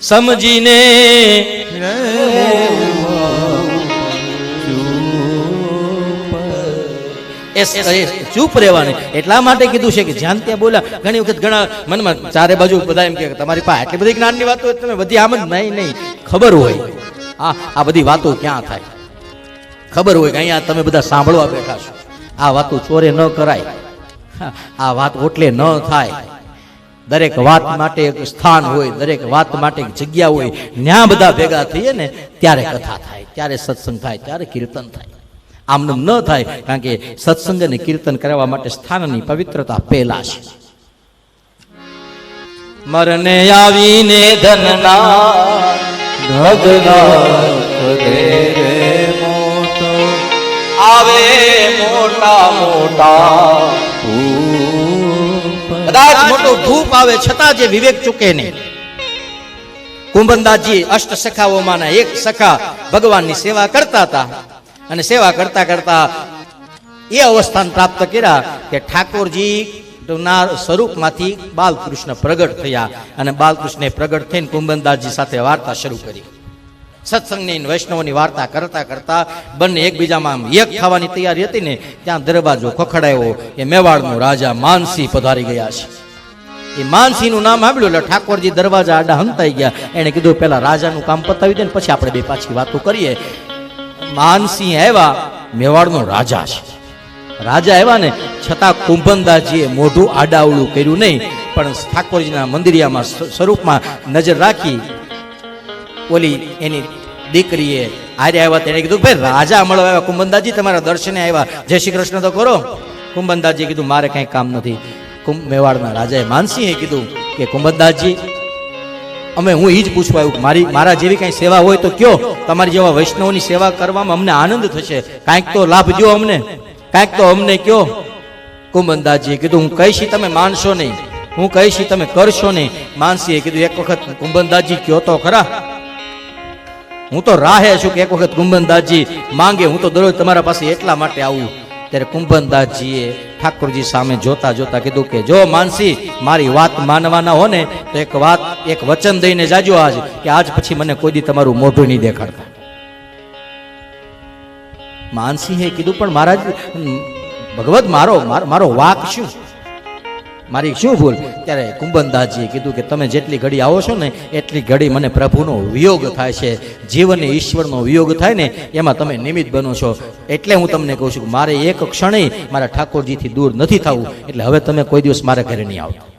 સમજીને ચૂપ રહેવાની. એટલા માટે કીધું છે કે જ્યાં ત્યાં બોલ્યા ઘણી વખત ઘણા મનમાં ચારે બાજુ બધા એમ કે તમારી પાસે આટલી બધી જ્ઞાનની વાતો તમે બધી આમ જ નહીં નહીં. ખબર હોય. આ આ બધી વાતો ક્યાં થાય? ખબર હોય કે અહીંયા તમે બધા સાંભળવા બેઠા છો. આ વાતો ચોરે ન કરાય. આ વાત ઓટલે ન થાય. દરેક વાત માટે એક સ્થાન હોય, દરેક વાત માટે એક જગ્યા હોય, ન્યા બધા ભેગા થઈએ ને, ત્યારે કથા થાય, ત્યારે સત્સંગ થાય, ત્યારે કીર્તન થાય. આમનું ન થાય, કારણ કે સત્સંગ અને કીર્તન કરવા માટે સ્થાનની પવિત્રતા પહેલા છે. મરને આવીને ધનના આવે મોટા મોટા કદાચ મોટો ધૂપ આવે છતાં જે વિવેક ચૂકે નહીં. કુંભનદાસજી અષ્ટ સખાઓમાંના એક સખા ભગવાનની સેવા કરતા હતા. અને સેવા કરતા કરતા એ અવસ્થાન પ્રાપ્ત કર્યા કે ઠાકોરજી ના સ્વરૂપમાંથી બાલકૃષ્ણ પ્રગટ થયા અને બાલકૃષ્ણે પ્રગટ થઈને કુંભનદાસજી સાથે વાર્તા શરૂ કરી. સત્સંગની વૈષ્ણવની વાર્તા કરતા કરતા બંને એકબીજામાં એક થવાની તૈયારી હતી ને, ત્યાં દરવાજો ખખડાયો. એ મેવાડનો રાજા માનસિંહ પધારી ગયા છે. એ માનસિંહનું નામ આવ્યું એટલે ઠાકોરજી દરવાજા આડા હંતાઈ ગયા. એણે કીધું, પેલા રાજાનું કામ પતાવી દે ને, પછી આપણે બે પાછી વાતો કરીએ. માનસિંહ આવ્યા, મેવાડનો રાજા છે. રાજા આવ્યા ને, છતાં કુંભનદાસજીએ મોઢું આડાવડું કર્યું નહીં, પણ ઠાકોરજીના મંદિરિયામાં સ્વ- સ્વરૂપમાં નજર રાખી ઓલી એની દીકરીએ આજે આવ્યા તેને કીધું ભાઈ રાજા મળવા આવ્યા. કુંભનદાસજી તમારા દર્શને આવ્યા. જય શ્રી કૃષ્ણ તો કરો. કુંભનદાસજીએ કીધું, મારે કાંઈ કામ નથી. કુંભ મેવાડના રાજાએ માનસિંહે કીધું કે કુંભનદાસજી, અમે હું એ જ પૂછવા આવ્યું મારી, મારા જેવી કાંઈ સેવા હોય તો કયો? તમારી જેવા વૈષ્ણવની સેવા કરવામાં અમને આનંદ થશે. કાંઈક તો લાભ જો અમને. કાંઈક તો અમને કયો? કુંભનદાસજીએ કીધું, હું કહીશ તમે માનશો નહીં. હું કહીશ તમે કરશો નહીં. માનસીએ કીધું, એક વખત કુંભનદાસજી કયો તો ખરા. હું તો રાહે છું કે એક વખત કુંભનદાસજી માંગે. હું તો દરરોજ તમારા પાસે એટલા માટે આવું. ત્યારે કુંભનદાસજીએ ઠાકોરજી સામે જોતા જોતા કીધું કે, જો માનસી, મારી વાત માનવાના હો ને, તો એક વાત, એક વચન દઈને જાજો આજ, કે આજ પછી મને કોઈ દી તમારું મોઢું નહીં દેખાડતા. માનસિંહે કીધું, પણ મહારાજ ભગવત મારો, મારો- વાક શું? મારી શું ભૂલ? ત્યારે કુંભનદાસજીએ કીધું કે તમે જેટલી ઘડી આવો છો ને, એટલી ઘડી મને પ્રભુનો વિયોગ થાય છે. જીવને ઈશ્વરનો વિયોગ થાય ને, એમાં તમે નિમિત્ત બનો છો. એટલે હું તમને કહું છું કે મારે એક ક્ષણે મારા ઠાકોરજીથી દૂર નથી થવું. એટલે હવે તમે કોઈ દિવસ મારા ઘરે નહીં આવતા.